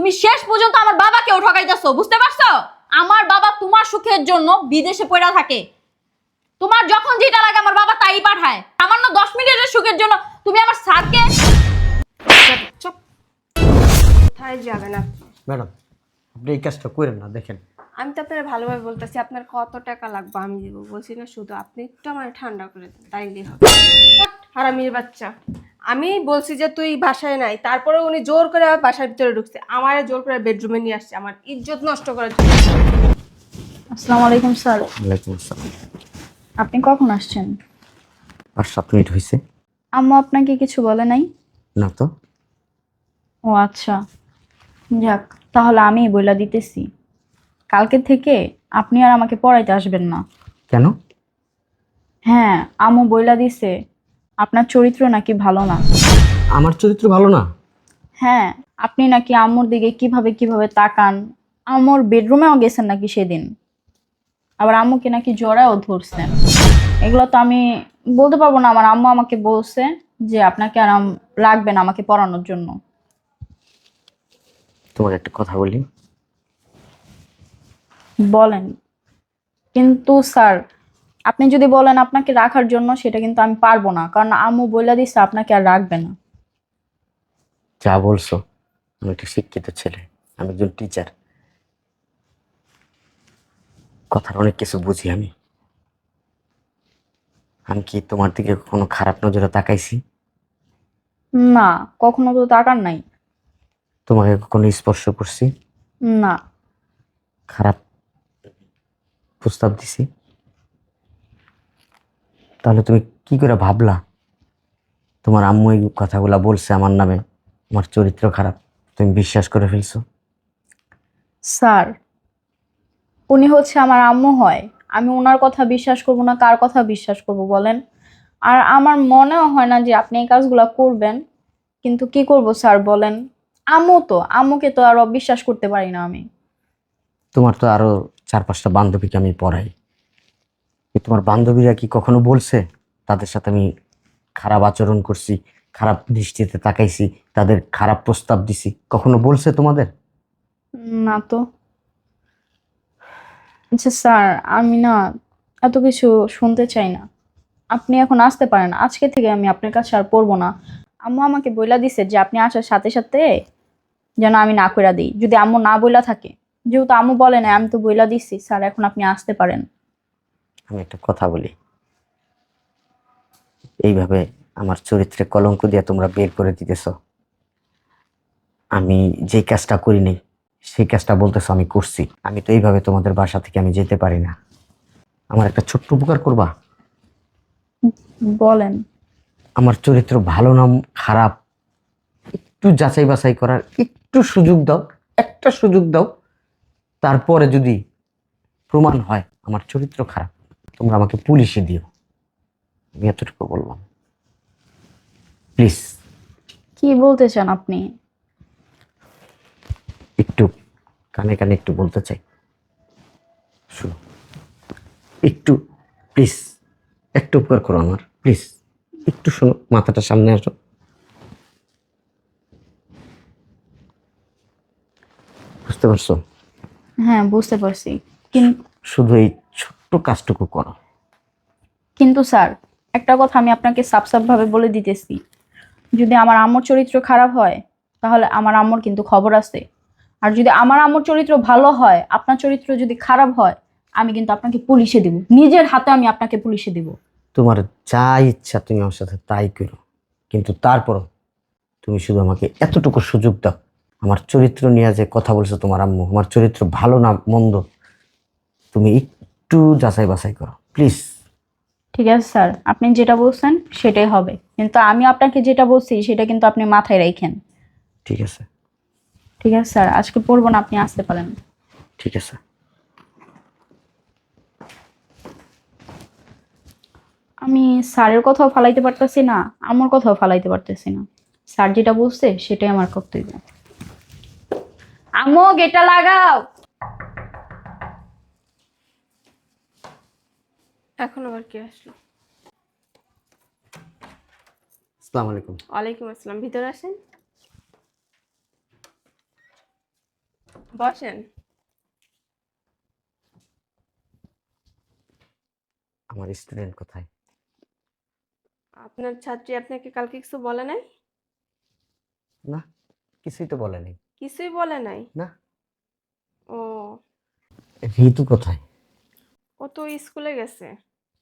তুমি শেষ পর্যন্ত আমার বাবাকেও ঠকাইতেছো বুঝতে পারছ? আমার বাবা তোমার সুখের জন্য বিদেশে পড়া থাকে। তোমার যখন যেটা লাগে আমার বাবা তাই পাঠায়। সামান্য দশ মিনিটের সুখের জন্য তুমি আমার স্যারকে চুপ কোথায় যাবেন আপনি? ম্যাডাম আপনি এই কাজটা করেন না দেখেন। আমি তো আপনার ভালোভাবে বলতেছি আপনার কত টাকা লাগবে আমি দিব বলছি না শুধু আপনি একটু আমার ঠান্ডা করে দেন তাইলেই হবে। হারামির বাচ্চা। আমি বলছি যে তুই বাসায় নাই তারপরে উনি জোর করে বাসার ভিতরে ঢুকছে আমার জোর করে বেডরুমে নিয়ে আসছে আমার ইজ্জত নষ্ট করার জন্য। আসসালামু আলাইকুম স্যার। ওয়ালাইকুম আসসালাম। আপনি কখন আসছেন? আর সাত মিনিট হয়েছে আম্মু আপনাকে কিছু বলে নাই? না তো। ও আচ্ছা। যাক তাহলে আমি বইলা দিতেছি। কালকে থেকে আপনি আর আমাকে পড়াইতে আসবেন না। কেন? হ্যাঁ আম্মু বইলা দিছে। আপনার চরিত্র নাকি ভালো না? আমার চরিত্র ভালো না? হ্যাঁ আপনি নাকি আম্মুর দিকে কীভাবে কীভাবে তাকান? আম্মুর বেডরুমেও গেছেন নাকি সেদিন? আবার আম্মুকে নাকি জড়াও ধরছেন। এগুলো তো আমি বলতে পারব না আমার আম্মু আমাকে বলছে যে আপনাকে আর আম- রাখবেন আমাকে পড়ানোর জন্য। তোমাকে একটা কথা বলি। বলেন। কিন্তু স্যার আপনি যদি বলেন আপনাকে রাখার জন্য সেটা কিন্তু আমি পারব না। কারণ আম্মু বলে দিচ্ছে আপনাকে আর রাখবে না। যা বলছো আমি একটা শিক্ষিত ছেলে আমি একজন টিচার কথার অনেক কিছু বুঝি আমি। আমি কি তোমার দিকে কোনো খারাপ নজরে তাকাইছি? না কখনো তো তাকার নাই। তোমাকে কখনো স্পর্শ করছি? না। খারাপ প্রস্তাব দিছি? তাহলে তুমি কি করে ভাবলা? তোমার আম্মু এই কথাগুলো বলছে আমার নামে। আমার চরিত্র খারাপ। তুমি বিশ্বাস করে ফেলছো। স্যার উনি হচ্ছে আমার আম্মু হয়। আমি ওনার কথা বিশ্বাস করব না কার কথা বিশ্বাস করব বলেন? আর আমার মনেও হয় না যে আপনি এই কাজগুলো করবেন। কিন্তু কি করব স্যার বলেন? আম্মু তো আম্মুকে তো আর অবিশ্বাস করতে পারি না আমি। তোমার তো আরও চার পাঁচটা বান্ধবীকে আমি পড়াই। তোমার বান্ধবীরা কি কখনো বলছে? তাদের সাথে আমি খারাপ আচরণ করছি, খারাপ দৃষ্টিতে তাকাইছি, তাদের খারাপ প্রস্তাব দিছি। কখনো বলছে তোমাদের? না তো। আচ্ছা স্যার, আমি না এত কিছু শুনতে চাই না। আপনি এখন আসতে পারেন, আজকে থেকে আমি আপনার কাছে আর পড়ব না। আম্মু আমাকে বইলা দিছে যে আপনি আসার সাথে সাথে যেন আমি না কইরা দিই। যদি আম্মু না বইলা থাকে, যেহেতু আম্মু বলে না আমি তো বইলা দিছি, স্যার, এখন আপনি আসতে পারেন। আমি একটা কথা বলি। এইভাবে আমার চরিত্রে কলঙ্ক দিয়ে তোমরা বের করে দিতেছ। আমি যে কাজটা করি নাই সেই কাজটা বলতেছো আমি করছি। আমি তো এইভাবে তোমাদের বাসা থেকে আমি যেতে পারি না। আমার একটা ছোট্ট উপকার করবা? বলেন। আমার চরিত্র ভালো নাম খারাপ একটু যাচাই বাছাই করার একটু সুযোগ দাও একটা সুযোগ দাও। তারপরে যদি প্রমাণ হয় আমার চরিত্র খারাপ। তোমরা আমাকে পুলিশে দিও। আমি এতটুকু বললাম। প্লিজ। কি বলতে চান আপনি? একটু কানে কানে একটু বলতে চাই। শুনো। একটু প্লিজ। একটু উপকার করো আমার প্লিজ। একটু শোনো মাথাটা সামনে আসো। বুঝতে পারছ? হ্যাঁ বুঝতে পারছি। কিন- শুধু এই ছোট্ট কাজটুকু করো। কিন্তু স্যার একটা কথা আমি আপনাকে সাফ সাফ ভাবে বলে দিতেছি। যদি আমার আম্মুর চরিত্র খারাপ হয় তাহলে আমার আম্মুর কিন্তু খবর আছে। আর যদি আমার আম্মুর চরিত্র ভালো হয় আপনার চরিত্র যদি খারাপ হয় আমি কিন্তু আপনাকে পুলিশে দিব। নিজের হাতে আমি আপনাকে পুলিশে দিব। তোমার যা ইচ্ছা তুমি আমার সাথে তাই করো। কিন্তু তারপরও তুমি শুধু আমাকে এতটুকু সুযোগ দাও। আমার চরিত্র নিয়ে যে কথা বলছো তোমার আম্মু আমার চরিত্র ভালো না মন্দ তুমি একটু যাচাই বাছাই করো প্লিজ ঠিক আছে স্যার আপনি যেটা বলছেন সেটাই হবে। কিন্তু আমি আপনাকে যেটা বলছি সেটা কিন্তু আপনি মাথায় রাখেন ঠিক আছে। ঠিক আছে স্যার আজকে পড়ব না আপনি আসতে পারেন। ঠিক আছে। আমি স্যারের কথাও ফালাইতে পারতেছি না আমার কথাও ফালাইতে পারতেছি না। স্যার যেটা বলছে সেটাই আমার কর্তব্য। আমো গেটা লাগাও। এখন আবার কে আসলো? আসসালামু আলাইকুম। ওয়ালাইকুম আসসালাম। ভিতরে আসেন। বসেন। আমার স্টুডেন্ট কোথায়? আপনার ছাত্রী আপনাকে কালকে কিছু বলে নাই? না কিছুই তো বলেনি কিছুই বলে নাই? না। ও। ঋতু কোথায়? ও তো স্কুলে গেছে।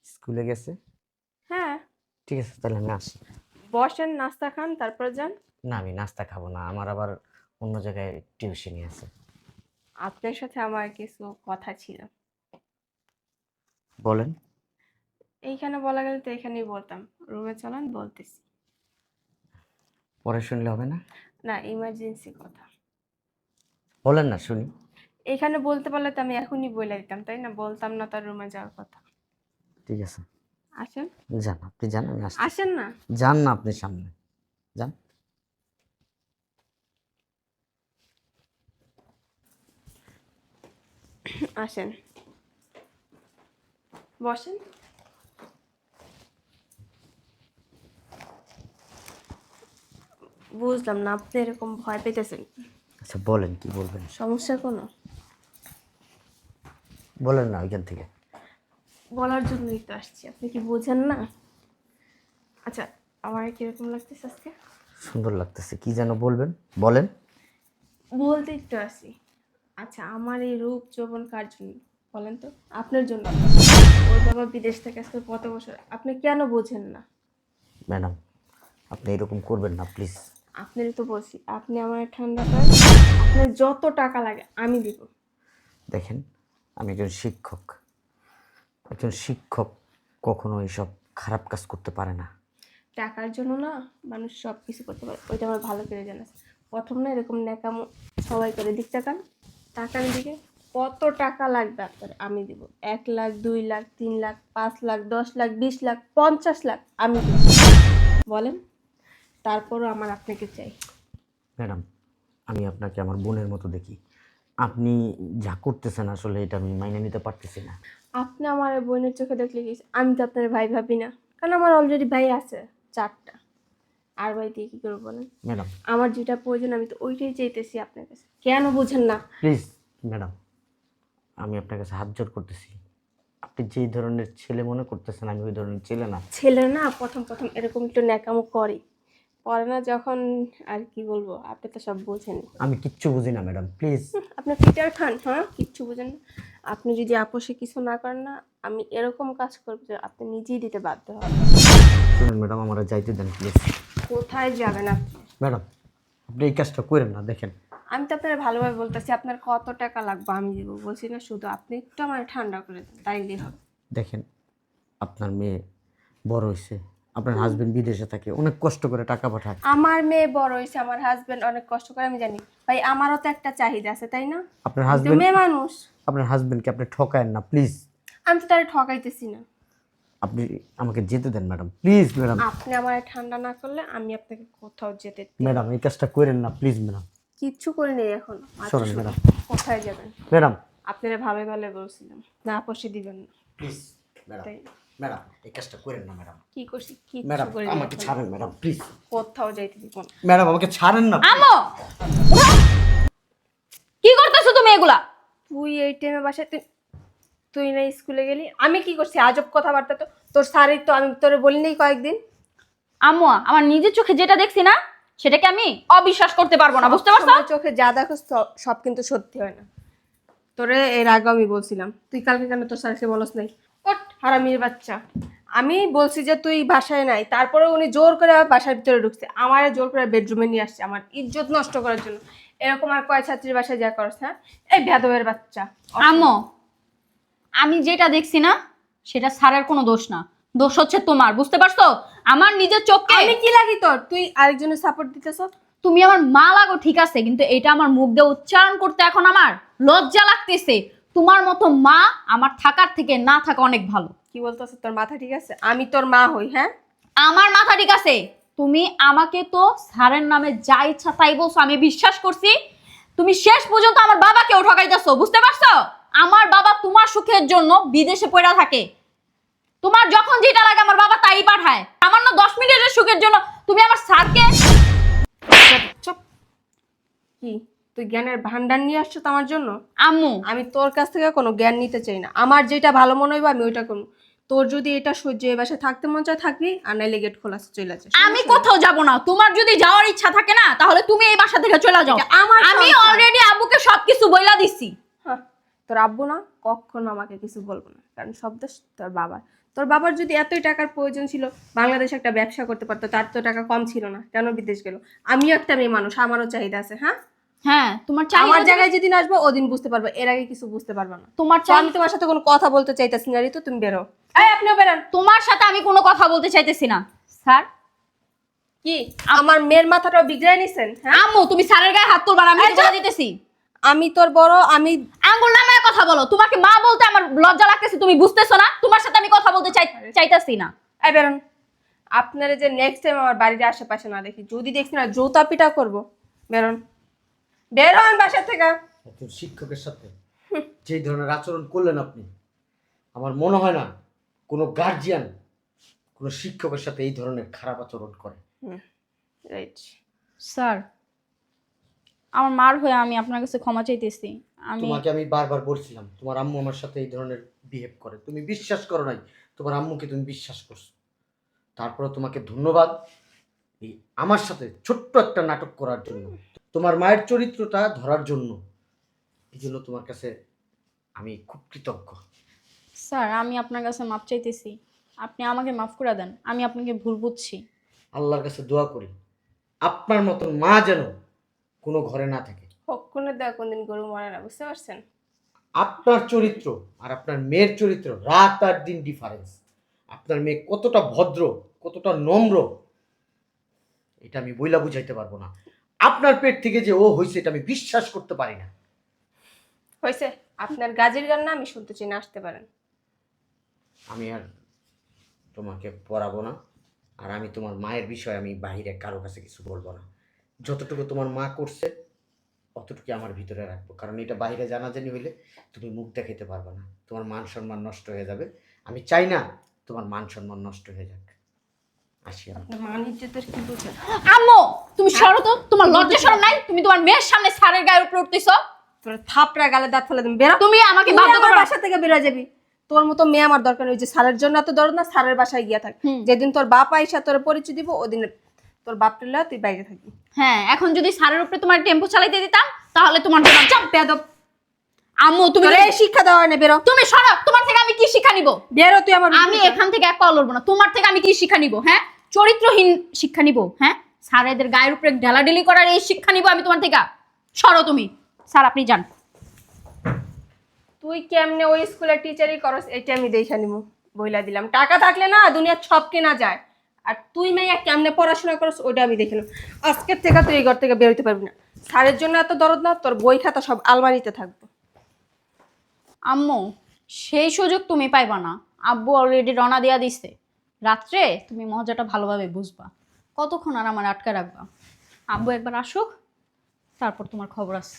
স্কুলে গেছে? হ্যাঁ। ঠিক আছে তাহলে আমি আসি। বসেন নাস্তা খান তারপর যান। না আমি নাস্তা খাব না আমার আবার অন্য জায়গায় টিউশনি আছে। আপনার সাথে আমার কিছু কথা ছিল। বলেন। এইখানে বলা গেলে তো এখানেই বলতাম রুমে চলান বলতেছি। পরে শুনলে হবে না? না ইমার্জেন্সি কথা। বলেন না শুনি। এখানে বলতে পারলে তো আমি এখনই বলে দিতাম তাই না? বলতাম না তার রুমে যাওয়ার কথা। ঠিক আছে। আসেন। যান আপনি যান আমি আসছি। আসেন না। যান না আপনি সামনে। যান। আসেন। বসেন। বুঝলাম না আপনি এরকম ভয় পেতেছেন। আচ্ছা বলেন কি বলবেন? সমস্যা কোনো? বলেন না ওইখান থেকে। বলার জন্যই তো আসছি। আপনি কি বোঝেন না? আচ্ছা আমার কীরকম লাগতেছে আজকে? সুন্দর লাগতেছে কি যেন বলবেন? বলেন। বলতে একটু আসি। আচ্ছা আমার এই রূপ যৌবন কার জন্য? বলেন তো আপনার জন্য। ওর বাবা বিদেশ থেকে আজকে কত বছর? আপনি কেন বোঝেন না? ম্যাডাম আপনি এরকম করবেন না প্লিজ। আপনারই তো বলছি আপনি আমার ঠান্ডা পান। আপনার যত টাকা লাগে আমি দিব। দেখেন আমি একজন শিক্ষক। একজন শিক্ষক কখনো এইসব খারাপ কাজ করতে পারে না। টাকার জন্য না মানুষ সব কিছু করতে পারে। ওইটা আমার ভালো করে জানা প্রথম না এরকম ন্যাকামো সবাই করে। দিক টাকা টাকার দিকে কত টাকা লাগবে আপনার? আমি দিব। এক লাখ দুই লাখ তিন লাখ পাঁচ লাখ দশ লাখ বিশ লাখ পঞ্চাশ লাখ আমি দিব। বলেন। তারপরও আমার আপনাকে চাই। ম্যাডাম আমি আপনাকে আমার বোনের মতো দেখি। আপনি যা করতেছেন আসলে এটা আমি মাইনে নিতে পারতেছি না। আপনি আমার বোনের চোখে দেখলে কি আমি তো আপনার ভাই ভাবি না। কারণ আমার অলরেডি ভাই আছে চারটা। আর ভাই দিয়ে কী করব বলেন? ম্যাডাম। আমার যেটা প্রয়োজন আমি তো ওইটাই চাইতেছি আপনার কাছে। কেন বোঝেন না? প্লিজ ম্যাডাম আমি আপনার কাছে হাত জোর করতেছি। আপনি যেই ধরনের ছেলে মনে করতেছেন আমি ওই ধরনের ছেলে না। ছেলে না প্রথম প্রথম এরকম একটু ন্যাকামো করে। পরে না যখন আর কি বলব আপনি তো সব বোঝেন আমি কিচ্ছু বুঝি না ম্যাডাম প্লিজ। আপনি পিটার খান হ্যাঁ কিচ্ছু বুঝেন না। আপনি যদি আপোষে কিছু না করেন না আমি এরকম কাজ করব যে আপনি নিজেই দিতে বাধ্য হবেন। শুনুন ম্যাডাম আমার যাইতে দেন প্লিজ কোথায় যাবেন আপনি? ম্যাডাম আপনি এই কাজটা করেন না দেখেন। আমি তো আপনার ভালোভাবে বলতেছি আপনার কত টাকা লাগবে আমি দিব বলছি না শুধু আপনি একটু আমার ঠান্ডা করে দেন তাইলেই হবে দেখেন আপনার মেয়ে বড় হয়েছে আপনার হাজবেন্ড বিদেশে থাকে অনেক কষ্ট করে টাকা পাঠায়। আমার মেয়ে বড় হয়েছে আমার হাজবেন্ড অনেক কষ্ট করে আমি জানি। ভাই আমারও তো একটা চাহিদা আছে তাই না? আপনার হাজবেন্ড মেয়ে মানুষ। আপনার হাজবেন্ডকে আপনি ঠকায়েন না প্লিজ আমি তো তারা ঠকাইতেছি না। আপনি আমাকে যেতে দেন ম্যাডাম প্লিজ ম্যাডাম আপনি আমার ঠান্ডা না করলে আমি আপনাকে কোথাও যেতে ম্যাডাম এই কাজটা করেন না প্লিজ ম্যাডাম কিচ্ছু করে নেই এখন। আচ্ছা, সরেন শুনুন, ম্যাডাম কোথায় যাবেন? ম্যাডাম আপনারা ভালো ভালো বলছিলাম। না আপসে দিবেন না। প্লিজ ম্যাডাম ম্যাডাম এই কাজটা করেন না ম্যাডাম। কি করছি? ম্যাডাম আমাকে ছাড়েন ম্যাডাম প্লিজ। কোথাও যাইতে দিব না। ম্যাডাম আমাকে ছাড়েন না আমো! কি করতেছো তুমি এগুলা? তুই এই টাইমে বাসায় তুই তুই না স্কুলে গেলি? আমি কি করছি? আজব কথাবার্তা তো। তোর স্যারই তো আমি তোরে বলি নাই কয়েকদিন। আম্মু আমার নিজের চোখে যেটা দেখছি না সেটাকে আমি অবিশ্বাস করতে পারব না বুঝতে পারছ? চোখে যা দেখো সব- সব কিন্তু সত্যি হয় না। তোরে এর আগে আমি বলছিলাম তুই কালকে কেন তোর স্যারকে বলস নাই? ওট হারামির বাচ্চা। আমি বলছি যে তুই বাসায় নাই তারপরে উনি জোর করে বাসার ভিতরে ঢুকছে আমার জোর করে বেডরুমে নিয়ে আসছে আমার ইজ্জত নষ্ট করার জন্য। এরকম আর কয় ছাত্রীর বাসায় যা করস হ্যাঁ? এই ভেদবের বাচ্চা। আম্মু আমি যেটা দেখছি না সেটা স্যারের কোনো দোষ না। দোষ হচ্ছে তোমার বুঝতে পারছ? আমার নিজের চোখকে আমি কি লাগি তোর? তুই আরেকজনের সাপোর্ট দিতেছ? তুমি আমার মা লাগো ঠিক আছে কিন্তু এটা আমার মুখ দিয়ে উচ্চারণ করতে এখন আমার লজ্জা লাগতেছে। তোমার মতো মা আমার থাকার থেকে না থাকা অনেক ভালো। কি বলতেছ? তোর মাথা ঠিক আছে? আমি তোর মা হই হ্যাঁ? আমার মাথা ঠিক আছে। তুমি আমাকে তো স্যারের নামে যা ইচ্ছা তাই বলছো আমি বিশ্বাস করছি। তুমি শেষ পর্যন্ত আমার বাবাকেও ঠকাইতেছো বুঝতে পারছ? আমার বাবা তোমার সুখের জন্য বিদেশে পড়া থাকে। তোমার যখন যেটা লাগে আমার বাবা তাই পাঠায়। আমার না দশ মিনিটের সুখের জন্য তুমি আমার স্যারকে চুপ। কি? তুই জ্ঞানের ভান্ডার নিয়ে আসছো তো আমার জন্য? আম্মু। আমি তোর কাছ থেকে কোনো জ্ঞান নিতে চাই না। আমার যেটা ভালো মনে হইবে আমি ওইটা করব। তোর যদি এটা সহ্য এই বাসায় থাকতে মন চায় থাকবি আর নাইলে গেট খোলা আছে, চলে যাচ্ছে। আমি কোথাও যাব না। তোমার যদি যাওয়ার ইচ্ছা থাকে না তাহলে তুমি এই বাসা থেকে চলে যাও। আমার আমি অলরেডি আব্বুকে সবকিছু বইলা দিছি। হ্যাঁ, তোর আব্বু না কখনো আমাকে কিছু বলব না। কারণ সব দোষ তোর বাবার। তোর বাবার যদি এতই টাকার প্রয়োজন ছিল বাংলাদেশে একটা ব্যবসা করতে পারতো তার তো টাকা কম ছিল না। কেন বিদেশ গেল? আমিও একটা মেয়ে মানুষ আমারও চাহিদা আছে হ্যাঁ? হ্যাঁ তোমার আমার জায়গায় যেদিন আসব ওদিন বুঝতে পারব। এর আগে কিছু বুঝতে পারব না। তোমার আমি তোমার সাথে কোনো কথা বলতে চাইতেছি না ঋতু তুমি বেরো। এই আপনিও বেরোন। তোমার সাথে আমি কোনো কথা বলতে চাইতেছি না। স্যার? কি? আমার মেয়ের মাথাটাও বিগড়াই নিছেন হ্যাঁ? আম্মু তুমি স্যারের গায়ে হাত তুলবা আমি বলে। দিতেছি। আমি তোর বড় আমি আঙ্গুল নামে কথা বলো। তোমাকে মা বলতে আমার লজ্জা লাগতেছে তুমি বুঝতেছো না? তোমার সাথে আমি কথা বলতে চাই চাইতাছি না। এই বেরোন। আপনারা যে নেক্সট টাইম আমার বাড়ির আশেপাশে না দেখি যদি দেখছি না জৌতা পিটা করব। বেরোন। বেরোন বাসা থেকে। একজন শিক্ষকের সাথে। যেই ধরনের আচরণ করলেন আপনি আমার মনে হয় না কোনো গার্জিয়ান কোনো শিক্ষকের সাথে এই ধরনের খারাপ আচরণ করে। রাইট স্যার আমার মার হয়ে আমি আপনার কাছে ক্ষমা চাইতেছি। আমি তোমাকে আমি বারবার বলছিলাম তোমার আম্মু আমার সাথে এই ধরনের বিহেভ করে। তুমি বিশ্বাস করো নাই তোমার আম্মুকে তুমি বিশ্বাস করছ। তারপরে তোমাকে ধন্যবাদ এই আমার সাথে ছোট্ট একটা নাটক করার জন্য। তোমার মায়ের চরিত্রটা ধরার জন্য। এই জন্য তোমার কাছে আমি খুব কৃতজ্ঞ। স্যার আমি আপনার কাছে মাপ চাইতেছি। আপনি আমাকে মাফ করে দেন আমি আপনাকে ভুল বুঝছি। আল্লাহর কাছে দোয়া করি আপনার মতন মা যেন কোনো ঘরে না থাকে। কখনো দেওয়া কোনদিন গরু মরে না বুঝতে পারছেন? আপনার চরিত্র আর আপনার মেয়ের চরিত্র রাত আর দিন ডিফারেন্স আপনার মেয়ে কতটা ভদ্র কতটা নম্র এটা আমি বইলা বুঝাইতে পারব না। আপনার পেট থেকে যে ও হয়েছে এটা আমি বিশ্বাস করতে পারি না। হয়েছে আপনার গাজের গান না আমি শুনতে চাই না আসতে পারেন। আমি আর তোমাকে পড়াবো না আর আমি তোমার মায়ের বিষয়ে আমি বাইরে কারও কাছে কিছু বলব না। যতটুকু তোমার মা করছে অতটুকু আমার ভিতরে রাখব কারণ এটা বাইরে জানা জানাজানি হইলে তুমি মুখ দেখাইতে পারবে না। তোমার মান সম্মান নষ্ট হয়ে যাবে। আমি চাই না তোমার মান সম্মান নষ্ট হয়ে যাক। আসি আমি। আপনার মান ইজ্জতের কি বুঝেন আম্মু! তুমি সরো তো তোমার লজ্জা শরম নাই? তুমি তোমার মেয়ের সামনে স্যারের গায়ে উপরে উঠতেছো। তোর থাপড়া গালে দাঁত ফেলে তুমি বেরো। তুমি আমাকে বাধ্য করো। বাসা থেকে বেরো যাবি। তোর মতো মেয়ে আমার দরকার নেই। ওই যে স্যারের জন্য এত দরদ না স্যারের বাসায় গিয়া থাক। যেদিন তোর বাপ আইসা তোর পরিচয় দিব ওদিন তোর বাপ টেলা তুই বাইরে থাকবি। হ্যাঁ এখন যদি স্যারের উপরে তোমার টেম্পো চালাইতে দিতাম তাহলে তোমার জন্য চাপ বেদব আম্মু তুমি এই শিক্ষা দাও না বেরো। তুমি সরো তোমার থেকে আমি কি শিক্ষা নিব? বেরো তুই আমার আমি এখান থেকে এক পা লড়বো না। তোমার থেকে আমি কি শিক্ষা নিব হ্যাঁ? চরিত্রহীন শিক্ষা নিব হ্যাঁ? স্যার এদের গায়ের উপরে ঢেলাঢেলি করার এই শিক্ষা নিব আমি তোমার থেকে। সরো তুমি। স্যার আপনি যান। তুই কেমনে ওই স্কুলের টিচারই করস এটা আমি দেখে নিব বইলা দিলাম। টাকা থাকলে না দুনিয়ার সব কেনা যায়। আর তুই মেয়ে কেমনে পড়াশোনা করস ওটা আমি দেখে নেব। আজকের থেকে তুই এই ঘর থেকে বেরোতে পারবি না। স্যারের জন্য এত দরদ না তোর বই খাতা সব আলমারিতে থাকবে। আম্মু সেই সুযোগ তুমি পাইবা না। আব্বু অলরেডি রওনা দেয়া দিছে। রাত্রে তুমি মজাটা ভালোভাবে বুঝবা। কতক্ষণ আর আমার আটকা রাখবা? আব্বু একবার আসুক তারপর তোমার খবর আছে